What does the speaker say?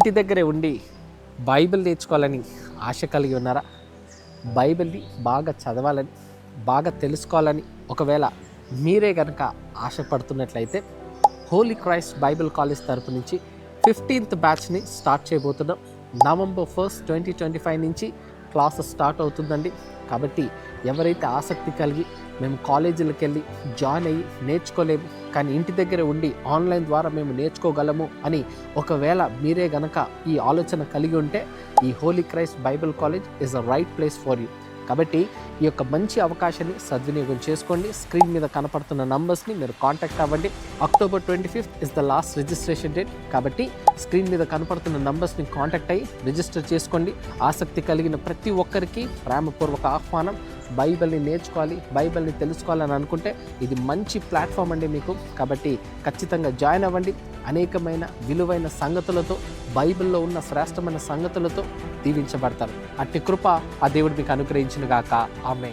ఇంటి దగ్గరే ఉండి బైబిల్ నేర్చుకోవాలని ఆశ కలిగి ఉన్నారా? బైబిల్ని బాగా చదవాలని బాగా తెలుసుకోవాలని ఒకవేళ మీరే కనుక ఆశపడుతున్నట్లయితే హోలీ క్రైస్ట్ బైబిల్ కాలేజ్ తరపు నుంచి ఫిఫ్టీన్త్ బ్యాచ్ని స్టార్ట్ చేయబోతున్నాం. November first twenty twenty five నుంచి క్లాసెస్ స్టార్ట్ అవుతుందండి. కాబట్టి ఎవరైతే ఆసక్తి కలిగి మేము కాలేజీలకు వెళ్ళి జాయిన్ అయ్యి నేర్చుకోలేము కానీ ఇంటి దగ్గర ఉండి ఆన్లైన్ ద్వారా మేము నేర్చుకోగలము అని ఒకవేళ మీరే గనక ఈ ఆలోచన కలిగి ఉంటే ఈ holy Christ Bible college is a right place for you. కాబట్టి ఈ యొక్క మంచి అవకాశాన్ని సద్వినియోగం చేసుకోండి. స్క్రీన్ మీద కనపడుతున్న నంబర్స్ని మీరు కాంటాక్ట్ అవ్వండి. October twenty fifth is the last registration date కాబట్టి స్క్రీన్ మీద కనపడుతున్న నంబర్స్ని కాంటాక్ట్ అయ్యి రిజిస్టర్ చేసుకోండి. ఆసక్తి కలిగిన ప్రతి ఒక్కరికి ప్రేమపూర్వక ఆహ్వానం. బైబిల్ని నేర్చుకోవాలి బైబిల్ని తెలుసుకోవాలని అనుకుంటే ఇది మంచి ప్లాట్ఫామ్ అండి మీకు. కాబట్టి ఖచ్చితంగా జాయిన్ అవ్వండి. అనేకమైన విలువైన సంగతులతో బైబిల్లో ఉన్న శ్రేష్టమైన సంగతులతో దీవించబడతారు. అట్టి కృప ఆ దేవుడు మీకు అనుగ్రహించిన గాక. ఆమె